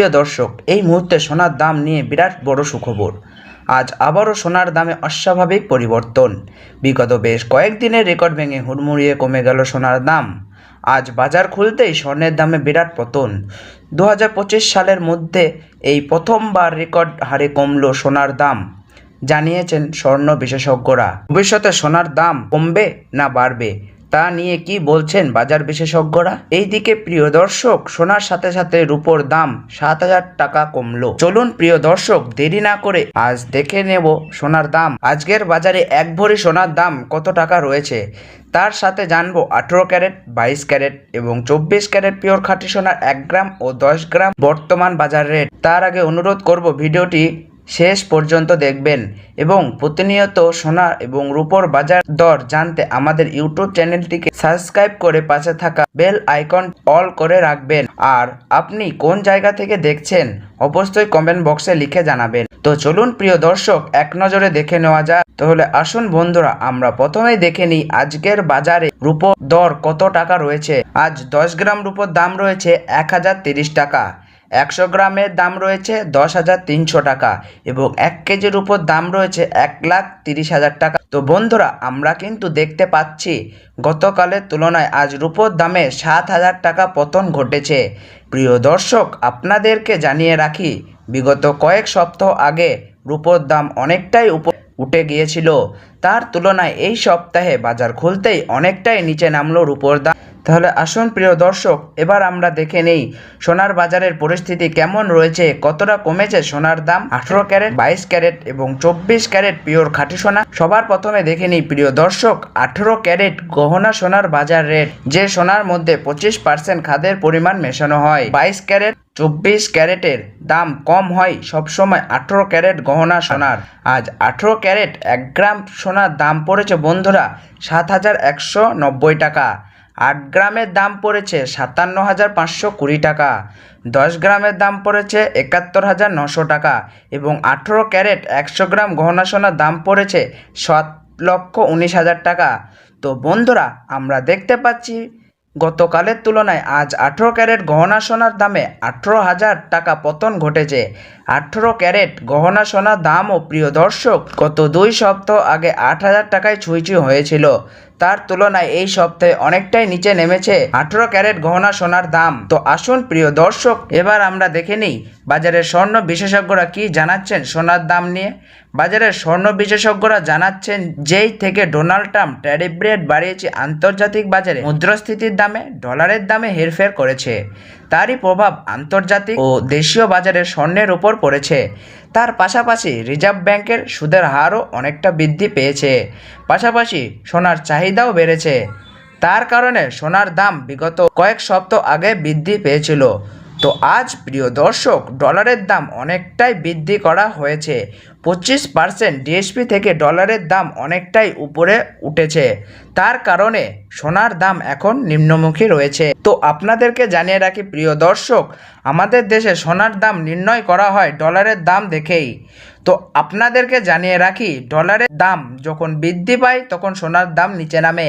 প্রিয় দর্শক, এই মুহূর্তে সোনার দাম নিয়ে বিরাট বড় সুখবর। আজ আবারও সোনার দামে অস্বাভাবিক পরিবর্তন। বিগত বেশ কয়েকদিনের রেকর্ড ভেঙে হুড়মুড়িয়ে কমে গেল সোনার দাম। আজ বাজার খুলতেই স্বর্ণের দামে বিরাট পতন। দু হাজার পঁচিশ সালের মধ্যে এই প্রথমবার রেকর্ড হারে কমলো সোনার দাম, জানিয়েছেন স্বর্ণ বিশেষজ্ঞরা। ভবিষ্যতে সোনার দাম কমবে না বাড়বে? তা নিয়ে কি বলছেন বাজার বিশেষজ্ঞরা? এইদিকে প্রিয় দর্শক, সোনার সাথে সাথে রূপোর দাম সাত হাজার টাকা কমলো। চলুন প্রিয় দর্শক, দেরি না করে আজ দেখে নেব সোনার দাম। আজকের বাজারে এক ভরি সোনার দাম কত টাকা রয়েছে? তার সাথে জানব আঠেরো ক্যারেট, বাইশ ক্যারেট এবং চব্বিশ ক্যারেট পিওর খাঁটি সোনার এক গ্রাম ও দশ গ্রাম বর্তমান বাজার রেট। তার আগে অনুরোধ করব ভিডিওটি শেষ পর্যন্ত দেখবেন এবং প্রতিনিয়ত সোনা এবং রূপোর বাজার দর জানতে আমাদের ইউটিউব চ্যানেলটিকে সাবস্ক্রাইব করে পাশে থাকা বেল আইকন অল করে রাখবেন। আর আপনি কোন জায়গা থেকে দেখছেন, অবশ্যই কমেন্ট বক্সে লিখে জানাবেন। তো চলুন প্রিয় দর্শক, এক নজরে দেখে নেওয়া যাক। তাহলে আসুন বন্ধুরা, আমরা প্রথমেই দেখে নিই আজকের বাজারে রূপো দর কত টাকা রয়েছে। আজ দশ গ্রাম রূপোর দাম রয়েছে এক হাজার তিরিশ টাকা। একশো গ্রামের দাম রয়েছে দশ হাজার তিনশো টাকা এবং এক কেজির উপর দাম রয়েছে এক লাখ তিরিশ হাজার টাকা। তো বন্ধুরা, আমরা কিন্তু দেখতে পাচ্ছি, গতকালের তুলনায় আজ রূপোর দামে সাত হাজার টাকা পতন ঘটেছে। প্রিয় দর্শক, আপনাদেরকে জানিয়ে রাখি, বিগত কয়েক সপ্তাহ আগে রূপোর দাম অনেকটাই উপ উঠে গিয়েছিল। তার তুলনায় এই সপ্তাহে বাজার খুলতেই অনেকটাই নিচে নামলো রূপোর দাম। তাহলে আসুন প্রিয় দর্শক, এবার আমরা দেখে নেই সোনার বাজারের পরিস্থিতি কেমন রয়েছে, কতটা কমেছে সোনার দাম, আঠেরো ক্যারেট, বাইশ ক্যারেট এবং চব্বিশ ক্যারেট পিওর খাঁটি সোনা। সবার প্রথমে দেখে নিই প্রিয় দর্শক, আঠেরো ক্যারেট গহনা সোনার বাজার রেট, যে সোনার মধ্যে পঁচিশ পার্সেন্ট খাদের পরিমাণ মেশানো হয়। বাইশ ক্যারেট, চব্বিশ ক্যারেটের দাম কম হয় সবসময় আঠেরো ক্যারেট গহনা সোনার। আজ আঠেরো ক্যারেট এক গ্রাম সোনার দাম পড়েছে বন্ধুরা সাত হাজার একশো নব্বই টাকা। আট গ্রামের দাম পড়েছে সাতান্ন হাজার পাঁচশো কুড়ি টাকা, দশ গ্রামের দাম পড়েছে একাত্তর হাজার নশো টাকা এবং আঠেরো ক্যারেট একশো গ্রাম গহনা সোনার দাম পড়েছে সাত লক্ষ উনিশ হাজার টাকা। তো বন্ধুরা, আমরা দেখতে পাচ্ছি গতকালের তুলনায় আজ আঠেরো ক্যারেট গহনা সোনার দামে আঠেরো হাজার টাকা পতন ঘটেছে। আঠেরো ক্যারেট গহনা সোনার দামও প্রিয় দর্শক, গত দুই সপ্তাহ আগে আট হাজার টাকায় ছুঁই হয়েছিল। তার তুলনায় এই সপ্তাহে অনেকটাই নিচে নেমেছে। আঠেরো ক্যারেট গহনা সোনার দাম। তো আসুন প্রিয় দর্শক, এবার আমরা দেখে নিই বাজারের স্বর্ণ বিশেষজ্ঞরা কি জানাচ্ছেন সোনার দাম নিয়ে। বাজারের স্বর্ণ বিশেষজ্ঞরা জানাচ্ছেন, যেই থেকে ডোনাল্ড ট্রাম্প ট্যারিফ রেট বাড়িয়েছে আন্তর্জাতিক বাজারে, মুদ্রাস্ফীতির দামে, ডলারের দামে হেরফের করেছে। তারই প্রভাব আন্তর্জাতিক ও দেশীয় বাজারে স্বর্ণের উপর পড়েছে। তার পাশাপাশি রিজার্ভ ব্যাংকের সুদের হারও অনেকটা বৃদ্ধি পেয়েছে। পাশাপাশি সোনার চাহিদাও বেড়েছে। তার কারণে সোনার দাম বিগত কয়েক সপ্তাহ আগে বৃদ্ধি পেয়েছিল। তো আজ, প্রিয় দর্শক ডলারের দাম অনেকটাই বৃদ্ধি করা হয়েছে। পঁচিশ পার্সেন্ট ডিএসপি থেকে ডলারের দাম অনেকটাই উপরে উঠেছে। তার কারণে সোনার দাম এখন নিম্নমুখী রয়েছে। তো আপনাদেরকে জানিয়ে রাখি, প্রিয় দর্শক, আমাদের দেশে সোনার দাম নির্ণয় করা হয় ডলারের দাম দেখেই। তো আপনাদেরকে জানিয়ে রাখি ডলারের দাম যখন বৃদ্ধি পায়, তখন সোনার দাম নিচে নামে।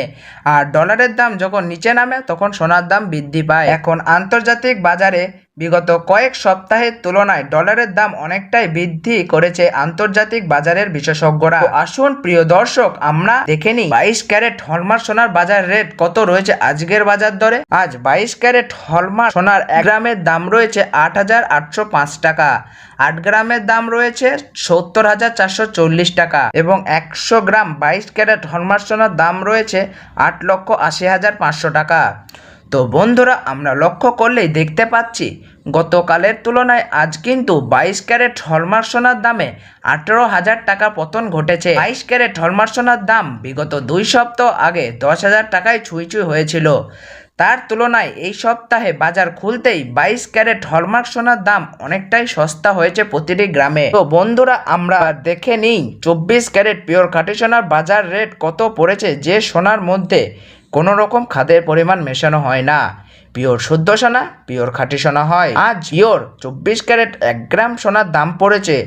আর ডলারের দাম যখন নিচে নামে, তখন সোনার দাম বৃদ্ধি পায়। এখন আন্তর্জাতিক বাজারে বিগত কয়েক সপ্তাহের তুলনায় ডলারের দাম অনেকটাই বৃদ্ধি করেছে আন্তর্জাতিক বাজারের বিশেষজ্ঞরা। আসুন প্রিয় দর্শক, আমরা দেখে নিই বাইশ ক্যারেট হলমার্ক সোনার বাজার রেট কত রয়েছে আজকের বাজার দরে। আজ বাইশ ক্যারেট হলমার্ক সোনার এক গ্রামের দাম রয়েছে আট হাজার আটশো পাঁচ টাকা, আট গ্রামের দাম রয়েছে সত্তর হাজার চারশো চল্লিশ টাকা এবং একশো গ্রাম বাইশ ক্যারেট হলমার্ক সোনার দাম রয়েছে আট লক্ষ আশি হাজার পাঁচশো টাকা। তো বন্ধুরা, আমরা লক্ষ্য করলেই দেখতে পাচ্ছি, গতকালের তুলনায় আজ কিন্তু বাইশ ক্যারেট হলমার্ক সোনার দামে আঠেরো হাজার টাকা পতন ঘটেছে। বাইশ ক্যারেট হলমার্ক সোনার দাম বিগত দুই সপ্তাহ আগে দশ হাজার টাকায় ছুঁই ছুঁই হয়েছিল। তার তুলনায় এই সপ্তাহে বাজার খুলতেই বাইশ ক্যারেট হলমার্ক সোনার দাম অনেকটাই সস্তা হয়েছে প্রতিটি গ্রামে। তো বন্ধুরা, আমরা দেখে নিই, চব্বিশ ক্যারেট পিওর খাঁটি সোনার বাজার রেট কত পড়েছে যে সোনার মধ্যে। কোনো রকম খাদের পরিমাণ মেশানো হয় না। পিওর শুদ্ধ সোনা, পিওর খাঁটি সোনা হয়। আজ পিওর চব্বিশ ক্যারেট এক গ্রাম সোনার দাম পড়েছে।